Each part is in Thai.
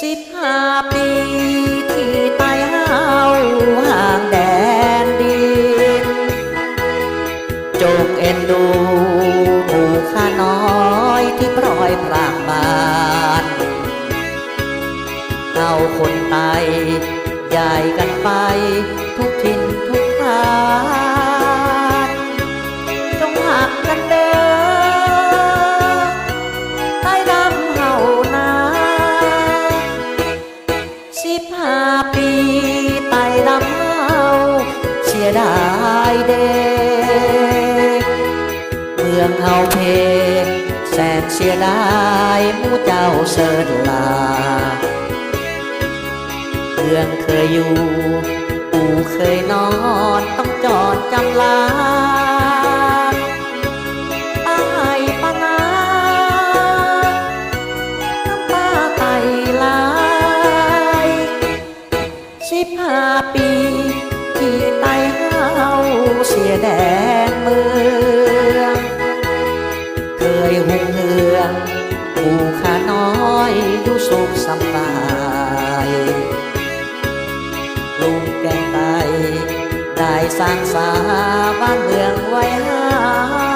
สิบห้าปีที่ตายเฮาห่างแดนดินจงเอ็นดูหมู่ข้าน้อยที่ปล่อยพรางบานเอาคนไตใหญ่กันไปทุกทินทุกทาน สิบห้าปีไต่ดำเฮาเสียดายเด็ก เมืองเฮาเพ แสนเสียดายมู่เจ้าเสิร์ลา เมืองเคยอยู่ปู่เคยนอนต้องจอดจำลา สิบห้าปี ที่ไตเฮาเสียแดนเมือง เคยหุ่งเหืองผู้ข้าน้อยอยู่สุขสบายลุงแกงไตได้สร้างสาบ้านเมืองไว้ให้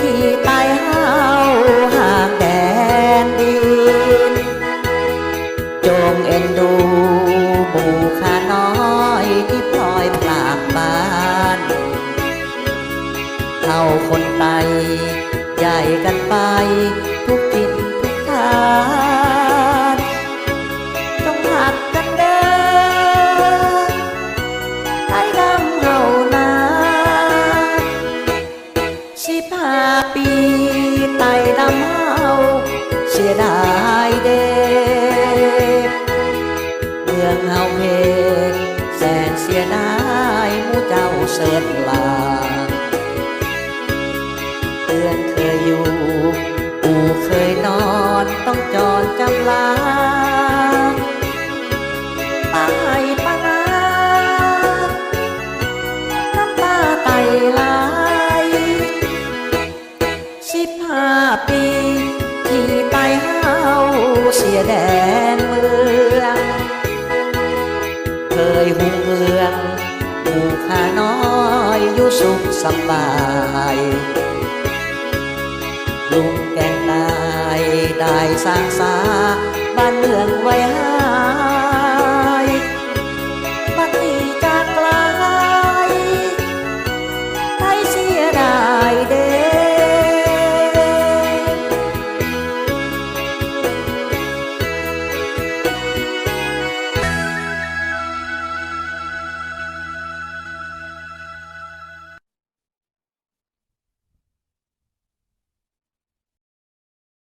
ที่ตายเฮาห่างแดนดิน จงเอ็นดูหมู่ข้าน้อยที่พลอยปรากบ้านเฮาคนไตใหญ่กันไป ปีไต่ดำเฮาเสียดายเด็กเมืองเฮาเพกแสนเสียดายมู่เจ้าเสิร์ชลาเตือนเคยอยู่อู่เคยนอนต้องจอนจำลา ปี ที่ไปเฮาเสียแดนเมือง เคยหุ่งเมืองผูข้าน้อยอยู่สุขสบายลุงแกงตายได้สร้างสาบ้านเมืองไว้ให้